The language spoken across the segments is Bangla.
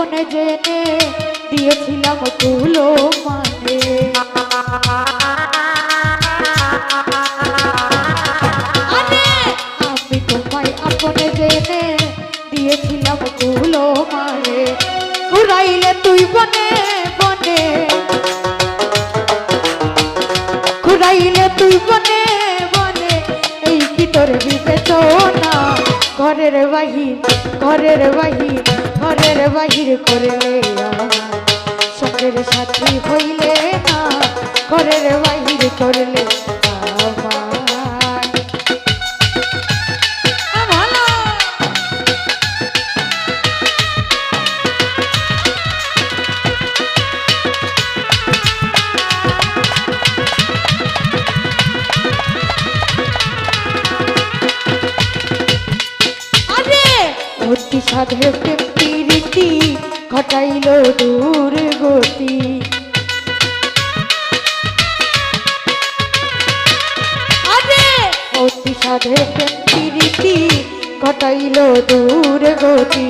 গোপন জেনে দিয়েছিলাম তুলো মানে? আমি তোমায় আপন জেনে দিয়েছিলাম কুলো মানে। ঘুরাইলে তুই বনে বনে। ঘুরাইলে তুই বনে বনে। এই কি তোর বিবেচনা? ঘরের বাহি ঘরের বাহি ঘরে বাহির করলে সঙ্গের সাথী হইলে না ঘরের বাহির করলে have. ঘটাইল দুর্গতি অতি সাধে প্রীতি দূর গতি।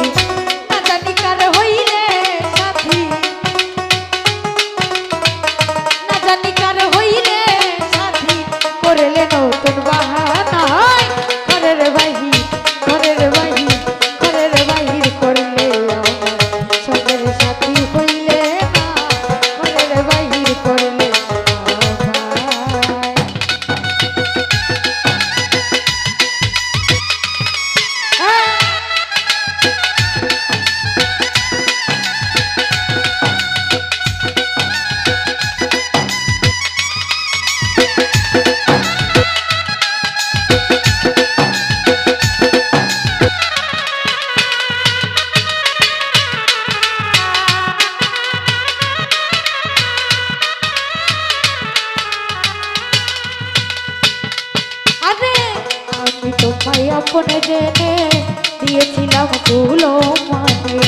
গোপনে জেনে দিয়েছিলাম ফুলো মানে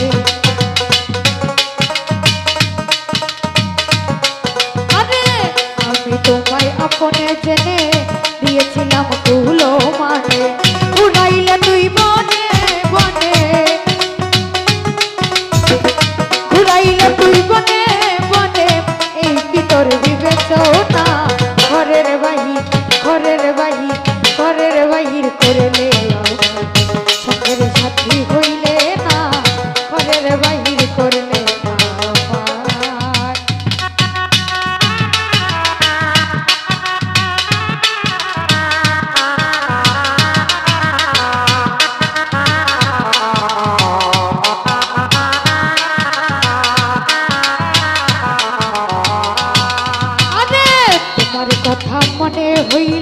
这回